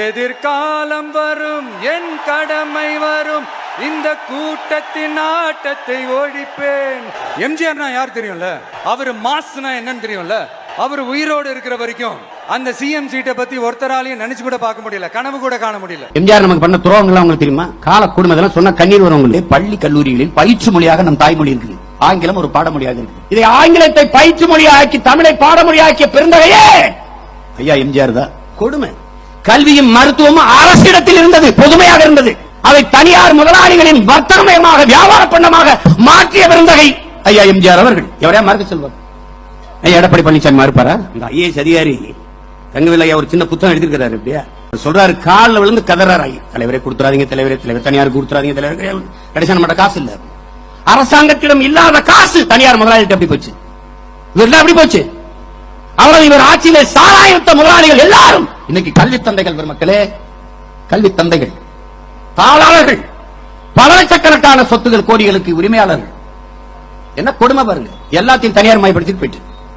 எதிர்காலம் வரும் என் கடமை வரும். இந்த கூட்டத்தின் ஆட்டத்தை ஒழிப்பேன். எம்ஜிஆர்னா யார் தெரியும்ல? அவர் மாஸ்னா என்னன்னு தெரியும்ல? அவர் உயிரோடு இருக்கிற வரைக்கும் அந்த சிஎம் சீட்டை பத்தி ஒருத்தராலையும் நினைச்சு கூட பார்க்க முடியல கனவு கூட காண முடியல. எம்ஜிஆர் நமக்கு பண்ண துரோகங்கள் உங்களுக்கு தெரியுமா? கால குடும்பத்தெல்லாம் இதெல்லாம் கண்ணீர் வரும் உங்களுக்கு. பள்ளி கல்லூரிகளில் பயிற்சி மொழியாக நம் தாய்மொழி இருக்குது. ஆங்கிலம் ஒரு பாடமொழியாக இருக்கு இதை ஆங்கிலத்தை பயிற்சி மொழியாக்கி தமிழை பாடமொழியாக்கிய பெருந்தகையே! ஐயா எம்ஜிஆர் தான். கொடுமை. கல்வியும் மருத்துவமும் அரசிடத்தில் இருந்தது பொதுமையாக இருந்தது. அதை தனியார் முதலாளிகளின் வர்த்தகமயமாக வியாபார பண்ணமாக மாற்றிய பெருந்தகை ஐயா எம்ஜிஆர் அவர்கள். எவரையா மறுக்க செல்வார்? ஐயா எடப்பாடி பழனிசாமி மறுப்பாரா? இந்த ஐஏஎஸ் அதிகாரி தங்கவில்லை ஐயா ஒரு சின்ன புத்தகம் எழுதிருக்கிறாரு இப்படியா சொல்றாரு காலில் விழுந்து கதறாரு ஐயா. தலைவரே கொடுத்துறாதீங்க தலைவரே தலைவர் தனியார் கொடுத்துறாதீங்க தலைவர் கடைசி நம்ம காசு இல்ல. அரசாங்கத்திடம் இல்லாத காசு தனியார் முதலாளிகிட்ட எப்படி போச்சு? இவரெல்லாம் எப்படி போச்சு? அவரது இவர் ஆட்சியிலே சாராயத்த முதலாளிகள் எல்லாரும். இன்னைக்கு கல்வி தந்தைகள் பெருமக்களே கல்வி தந்தைகள் தாளாளர்கள் பல லட்சக்கணக்கான சொத்துகள் கோடிகளுக்கு உரிமையாளர்கள். என்ன கொடுமை பாருங்க. எல்லாத்தையும் தனியார் மயப்படுத்திட்டு போயிட்டு.